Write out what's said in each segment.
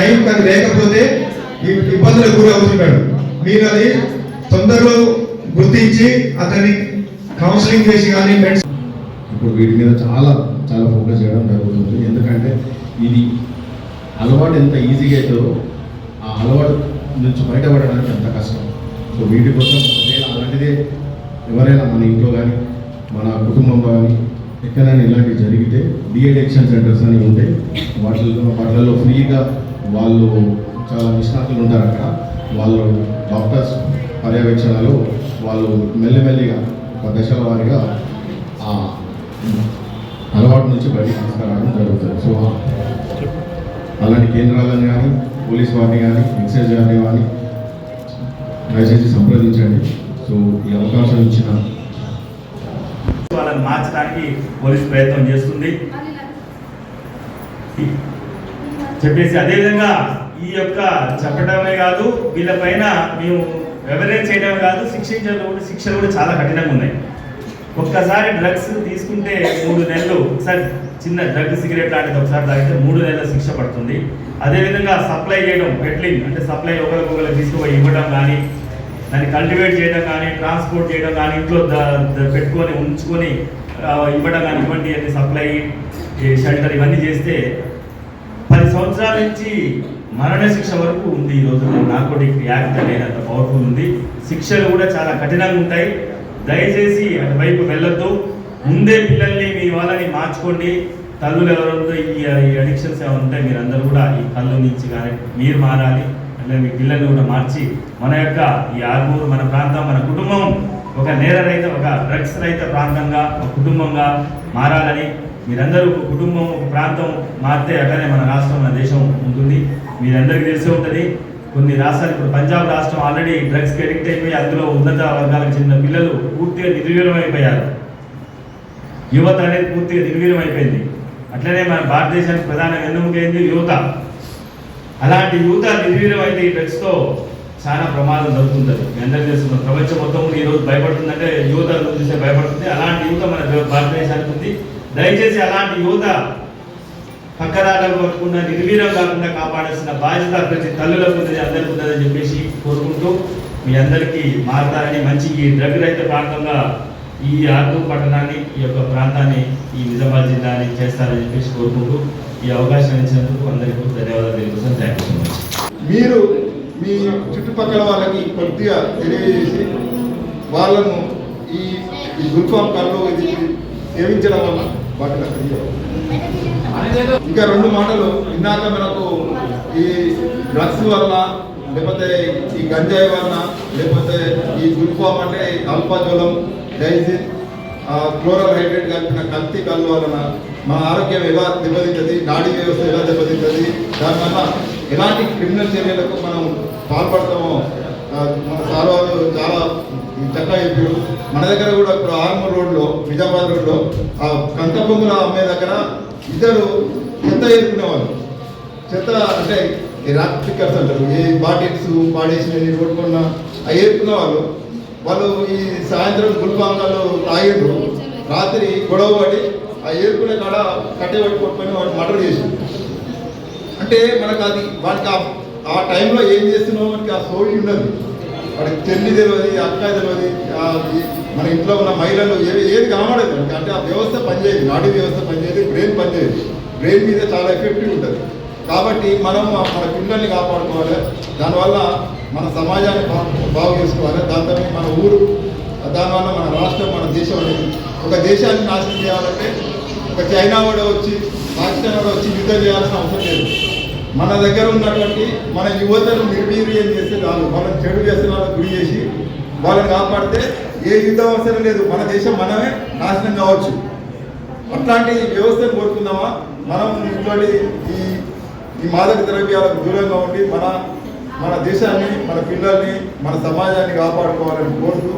Time కానీ లేకపోతే ఇబ్బందులకు గురి అవుతున్నాడు. మీరు అది తొందరలో గుర్తించి అతన్ని కౌన్సిలింగ్ చేసి కానీ ఇప్పుడు వీటి మీద చాలా చాలా ఫోకస్ చేయడం జరుగుతుంది. ఎందుకంటే ఇది అలవాటు ఎంత ఈజీగా అయితే ఆ అలవాటు నుంచి బయటపడడానికి ఎంత కష్టం. సో వీటి కోసం ఒకవేళ అలాంటిదే ఎవరైనా మన ఇంట్లో కానీ మన కుటుంబంలో కానీ ఎక్కడైనా ఇలాంటివి జరిగితే డిఎడిక్షన్ సెంటర్స్ అని ఉంటాయి వాటిల్లో వాటిల్లో ఫ్రీగా వాళ్ళు చాలా నిష్ణాతులు ఉంటారు అక్కడ. వాళ్ళు డాక్టర్స్ పర్యవేక్షణలో వాళ్ళు మెల్లిమెల్లిగా ఒక దశల వారీగా ఆ అలవాటు నుంచి బయటికి తీసుకురావడం జరుగుతుంది. సో అలాంటి కేంద్రాలను కానీ పోలీస్ వారిని కానీ ఎక్సైజ్ గారిని కానీ దయచేసి సంప్రదించండి. సో ఈ అవకాశం ఇచ్చిన వాళ్ళని మార్చడానికి పోలీస్ ప్రయత్నం చేస్తుంది. చెప్పేసి అదేవిధంగా ఈ యొక్క చెప్పడమే కాదు వీళ్ళపైన మేము ఎవరైనా చేయడమే కాదు శిక్షించడం కూడా శిక్షలు కూడా చాలా కఠినంగా ఉన్నాయి. ఒక్కసారి డ్రగ్స్ తీసుకుంటే మూడు నెలలు ఒకసారి చిన్న డ్రగ్ సిగరెట్ లాంటిది ఒకసారి తాగితే మూడు నెలల శిక్ష పడుతుంది. అదేవిధంగా సప్లై చేయడం పెట్లింగ్ అంటే సప్లై ఒకరికొకరు తీసుకుపోయి ఇవ్వడం కానీ దాన్ని కల్టివేట్ చేయడం కానీ ట్రాన్స్పోర్ట్ చేయడం కానీ ఇంట్లో పెట్టుకొని ఉంచుకొని ఇవ్వడం కానీ ఇవ్వండి అన్ని సప్లై షెల్టర్ ఇవన్నీ చేస్తే పది సంవత్సరాల నుంచి మరణ శిక్ష వరకు ఉంది ఈ రోజు నార్కోటిక్ యాక్ట్ అనేది అంత పవర్ఫుల్ ఉంది. శిక్షలు కూడా చాలా కఠినంగా ఉంటాయి. దయచేసి అటువైపు వెళ్ళొద్దు. ముందే పిల్లల్ని మీ వాళ్ళని మార్చుకోండి. తల్లులు ఎవరుందో ఈ అడిక్షన్స్ ఏమంటే ఉంటాయి మీరు అందరూ కూడా ఈ కళ్ళు నుంచి కానీ మీరు మారాలి. అంటే మీ పిల్లల్ని కూడా మార్చి మన యొక్క ఈ ఆర్మూరు మన ప్రాంతం మన కుటుంబం ఒక నేర రహిత ఒక డ్రగ్స్ రహిత ప్రాంతంగా ఒక కుటుంబంగా మారాలని మీరందరూ ఒక కుటుంబం ఒక ప్రాంతం మారితే అట్లనే మన రాష్ట్రం మన దేశం ఉంటుంది. మీరందరికీ తెలిసే ఉంటుంది కొన్ని రాష్ట్రాలు ఇప్పుడు పంజాబ్ రాష్ట్రం ఆల్రెడీ డ్రగ్స్కి అడిక్ట్ అయిపోయి అందులో ఉన్నత వర్గాలకు చెందిన పిల్లలు పూర్తిగా నిర్వీర్యం అయిపోయారు యువత అనేది పూర్తిగా నిర్వీర్యం అయిపోయింది అట్లనే మన భారతదేశానికి ప్రధాన వెన్నుముక యువత. అలాంటి యువత నిర్వీర్యం అయితే ఈ డ్రగ్స్తో చాలా ప్రమాదం జరుగుతుంటుంది. మీ అందరికీ తెలుసు ప్రపంచం మొత్తం ఈ రోజు భయపడుతుందంటే యువత చూసే భయపడుతుంది. అలాంటి యువత మన భారతదేశానికి ఉంది. దయచేసి అలాంటి యువత పక్కదాటలు పట్టకుండా నిర్వీర్యం కాకుండా కాపాడాల్సిన బాధ్యత ప్రతి తల్లులకు ఉంటుంది అందరికీ ఉందని చెప్పేసి కోరుకుంటూ మీ అందరికీ మారతారని మంచి ఈ డ్రగ్ రహిత ప్రాంతంగా ఈ ఆర్టూర్ పట్టణాన్ని ఈ యొక్క ప్రాంతాన్ని ఈ నిజామాబాద్ జిల్లాని చేస్తారని చెప్పేసి కోరుకుంటూ ఈ అవకాశం ఇచ్చినందుకు అందరికీ ధన్యవాదాలు తెలుపుతాను థ్యాంక్ యూ సో మచ్ మీరు మీ చుట్టుపక్కల వాళ్ళకి కొద్దిగా తెలియజేసి వాళ్ళను ఈ ఈ గుల్ఫామ్ కళ్ళు ఇది సేవించడం వల్ల వాటిని అక్కడ ఇంకా రెండు మాటలు ఇందాక మనకు ఈ డ్రగ్స్ వల్ల లేకపోతే ఈ గంజాయి వలన లేకపోతే ఈ గుల్ఫామ్ అంటే అల్పాజోలం డైజిన్ క్లోరల్ హైడ్రేట్ కలిపిన కల్తీ కళ్ళు వలన మన ఆరోగ్యం ఎలా దెబ్బతింటుంది నాడీ వ్యవస్థ ఎలా దెబ్బతింటుంది దానివల్ల ఎలాంటి క్రిమినల్ చర్యలకు మనం పాల్పడతామో మన సార్ చాలా చక్కగా ఇప్పుడు మన దగ్గర కూడా ఇప్పుడు ఆర్మూర్ రోడ్లో నిజామాబాద్ రోడ్లో ఆ కంట బొమ్మల అమ్మే దగ్గర ఇద్దరు చెత్త ఏరుకునేవాళ్ళు. చెత్త అంటే ఈ రాక్ పిక్కర్స్ అంటారు. ఈ బాటిల్స్ పాడేసినవి కొట్టుకున్న అవి ఏరుకునే వాళ్ళు వాళ్ళు ఈ సాయంత్రం గుల్బాంగాలు తాగిండ్రు. రాత్రి గొడవ పడి ఆ ఏరుకునే కాడ కట్టె పట్టి కొట్టుకొని వాడు మర్డర్ చేసింది అంటే మనకు అది వాడికి ఆ- టైంలో ఏం చేస్తున్నావు? మనకి ఆ సోయి ఉండదు. వాడికి చెల్లి తెలియదు అక్క తెలియదు మన ఇంట్లో ఉన్న మహిళలు ఏవి ఏది కనబడదు. అంటే ఆ వ్యవస్థ పనిచేయదు నాడీ వ్యవస్థ పనిచేయదు బ్రెయిన్ పనిచేయదు. బ్రెయిన్ మీద చాలా ఎఫెక్టివ్ ఉంటుంది. కాబట్టి మనం మన పిల్లల్ని కాపాడుకోవాలి. దానివల్ల మన సమాజాన్ని బాగు చేసుకోవాలి. దాంతో మన ఊరు దానివల్ల మన రాష్ట్రం మన దేశం అనేది. ఒక దేశాన్ని నాశనం చేయాలంటే ఒక చైనా కూడా వచ్చి పాకిస్తాన్ కూడా వచ్చి యుద్ధం చేయాల్సిన అవసరం లేదు. మన దగ్గర ఉన్నటువంటి మన యువతను నిర్వీర్యం చేస్తే రాదు మనం చెడు చేస్తున్నారు వాళ్ళని కాపాడితే ఏ యుద్ధం అవసరం లేదు. మన దేశం మనమే నాశనం కావచ్చు. అట్లాంటి వ్యవస్థను కోరుకుందామా? మనం ఇటువంటి ఈ ఈ మాదక ద్రవ్యాలకు దూరంగా ఉండి మన మన దేశాన్ని మన పిల్లల్ని మన సమాజాన్ని కాపాడుకోవాలని కోరుతూ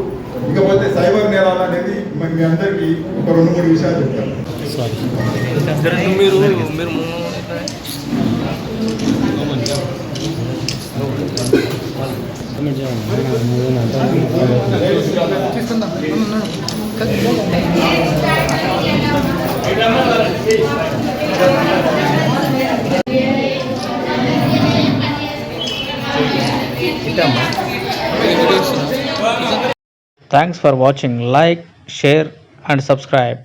ఇకపోతే సైబర్ నేరాలు అనేది మీ అందరికీ ఒక రెండు మూడు విషయాలు చెప్తాను. మీరు మీరు ఇట్టమ్మా Thanks for watching. Like, share, and subscribe.